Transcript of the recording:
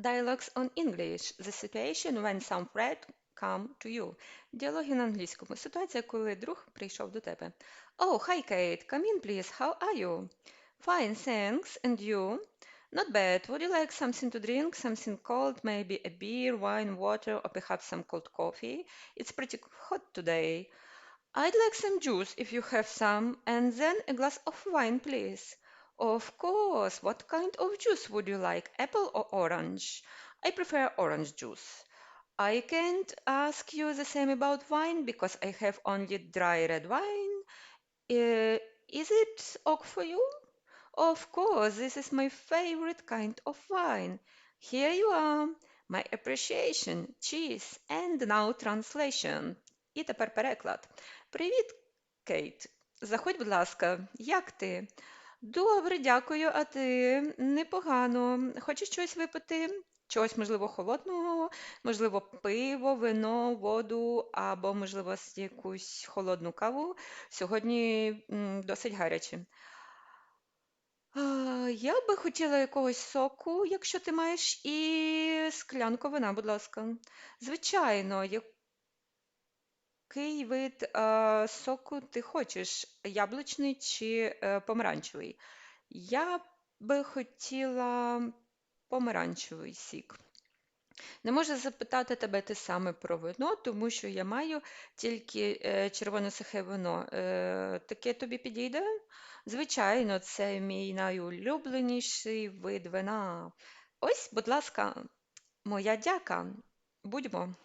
Dialogues on English. The situation when some friend come to you. Діалоги на англійському. Ситуація, коли друг прийшов до тебе. Oh, hi Kate. Come in, please. How are you? Fine, thanks. And you? Not bad. Would you like something to drink? Something cold? Maybe a beer, wine, water, or perhaps some cold coffee? It's pretty hot today. I'd like some juice if you have some, and then a glass of wine, please. Of course. What kind of juice would you like? Apple or orange? I prefer orange juice. I can't ask you the same about wine because I have only dry red wine. Uh, is it ok for you? Of course, this is my favorite kind of wine. Here you are. My appreciation. Cheers. And now translation. І тепер переклад. Привіт, Кейт. Заходь, будь ласка. Як ти? Добре, дякую. А ти? Непогано. Хочеш щось випити? Чогось, можливо, холодного, можливо, пиво, вино, воду або, можливо, якусь холодну каву. Сьогодні досить гаряче. Я би хотіла якогось соку, якщо ти маєш, і склянку вина, будь ласка. Звичайно, який вид е, соку ти хочеш? Яблучний чи е, помаранчевий? Я би хотіла помаранчевий сік. Не можу запитати тебе те саме про вино, тому що я маю тільки е, червоне сухе вино. Е, таке тобі підійде? Звичайно, це мій найулюбленіший вид вина. Ось, будь ласка, моя дяка. Будьмо.